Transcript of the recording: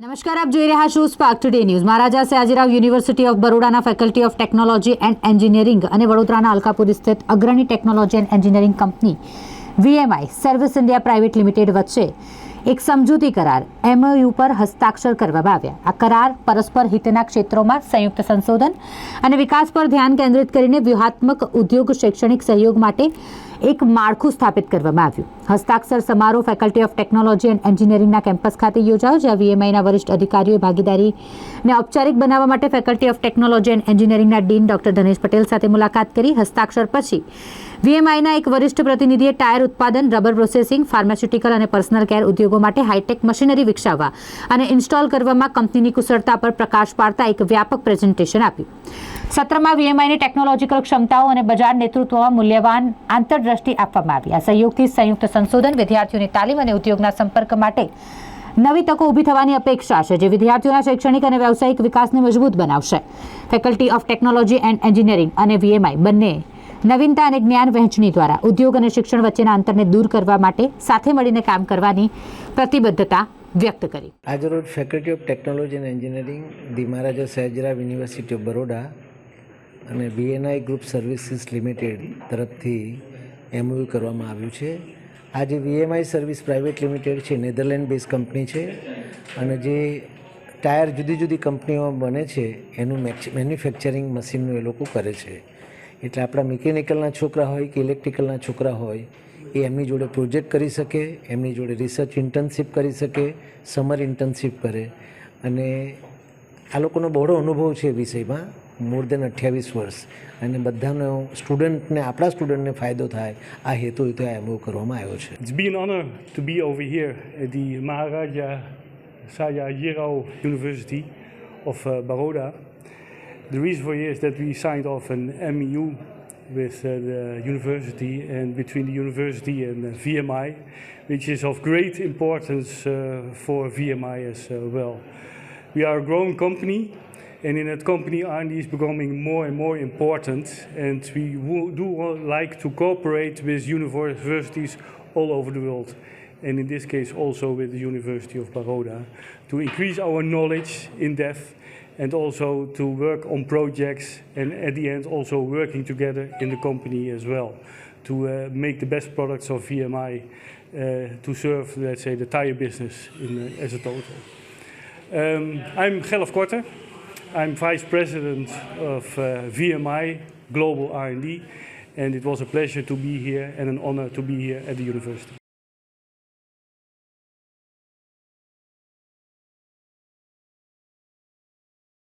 નમસ્કાર, આપ જોઈ રહ્યા છો Spark Today News Maharaja Sayajirao University of બરોડાના faculty of technology and engineering અને વડોદરાના અલકાપુર સ્થિત અગ્રણી technology and engineering company VMI service India private limited વચ્ચે એક સમજૂતી કરાર એમઓયુ પર હસ્તાક્ષર કરવામાં આવ્યા. આ કરાર પરસ્પર હિતના ક્ષેત્રોમાં સંયુક્ત સંશોધન અને વિકાસ પર ધ્યાન કેન્દ્રિત કરીને વ્યૂહાત્મક ઉદ્યોગ શૈક્ષણિક સહયોગ માટે એક માળખું સ્થાપિત કરવામાં આવ્યું. હસ્તાક્ષર સમારોહ ફેકલ્ટી ઓફ ટેકનોલોજી એન્ડ એન્જિનિયરિંગના કેમ્પસ ખાતે યોજાયો, જ્યાં વીએમઆઈના વરિષ્ઠ અધિકારીઓએ ભાગીદારીને ઔપચારિક બનાવવા માટે ફેકલ્ટી ઓફ ટેકનોલોજી એન્ડ એન્જિનિયરિંગના ડીન ડોક્ટર ધનેશ પટેલ સાથે મુલાકાત કરી. હસ્તાક્ષર પછી વીએમઆઈના એક વરિષ્ઠ પ્રતિનિધિએ ટાયર ઉત્પાદન, રબર પ્રોસેસિંગ, ફાર્માસ્યુટિકલ અને પર્સનલ કેર ઉદ્યોગો માટે હાઈટેક મશીનરી વિકસાવવા અને ઇન્સ્ટોલ કરવામાં કંપનીની કુશળતા પર પ્રકાશ પાડતા એક વ્યાપક પ્રેઝન્ટેશન આપ્યું. સત્રમાં વીએમઆઈની ટેકનોલોજીકલ ક્ષમતાઓ અને બજાર નેતૃત્વમાં મૂલ્યવાન આંતરદ્રષ્ટિ આપવામાં આવી. આ સહયોગથી સંયુક્ત સંશોધન વિદ્યાર્થીઓની તાલીમ અને ઉદ્યોગના સંપર્ક માટે નવી તકો ઊભી થવાની અપેક્ષા છે, જે વિદ્યાર્થીઓના શૈક્ષણિક અને વ્યવસાયિક વિકાસને મજબૂત બનાવશે. Faculty of technology and engineering અને વીએમઆઈ બંને નવીનતા અને જ્ઞાન વહેંચણી દ્વારા ઉદ્યોગ અને શિક્ષણ વચ્ચેના અંતરને દૂર કરવા માટે સાથે મળીને કામ કરવાની પ્રતિબદ્ધતા વ્યક્ત કરી. આજરોજ faculty of technology and engineering the Maharaja Sayajirao University of Baroda અને બીએનઆઈ ગ્રુપ સર્વિસીસ લિમિટેડ તરફથી એમઓયુ કરવામાં આવ્યું છે. આ જે વીએમઆઈ સર્વિસ પ્રાઇવેટ લિમિટેડ છે નેધરલેન્ડ બેઝ કંપની છે અને જે ટાયર જુદી જુદી કંપનીઓ બને છે, એનું મેન્યુફેક્ચરિંગ મશીનનું એ લોકો કરે છે. એટલે આપણા મિકેનિકલના છોકરા હોય કે ઇલેક્ટ્રિકલના છોકરા હોય એ એમની જોડે પ્રોજેક્ટ કરી શકે એમની જોડે રિસર્ચ ઇન્ટર્નશીપ કરી શકે સમર ઇન્ટર્નશીપ કરે. અને આ લોકોનો બહોળો અનુભવ છે એ વિષયમાં મોર દેન અઠ્યાવીસ વર્ષ. અને બધાનો સ્ટુડન્ટને આપણા સ્ટુડન્ટને ફાયદો થાય આ હેતુ હેતુ આ એમઓ કરવામાં આવ્યો છે. It's be an honour to be over here at the Maharaja Sayajirao University of uh, Baroda. The reason for here is that we signed off an MEU with uh, the university and between the university and uh, VMI, which is of great importance uh, for VMI as uh, well. We are a growing company, and in that company, R&D is becoming more and more important. And we do like to cooperate with universities all over the world, and in this case, also with the University of Baroda, to increase our knowledge in depth, and also to work on projects, and at the end, also working together in the company as well, to uh, make the best products of VMI uh, to serve, let's say, the tire business in, uh, as a total. Um, I'm Gelf. I'm vice president of uh, VMI Global R&D, and it was a pleasure to be here and an honor to be here at the university.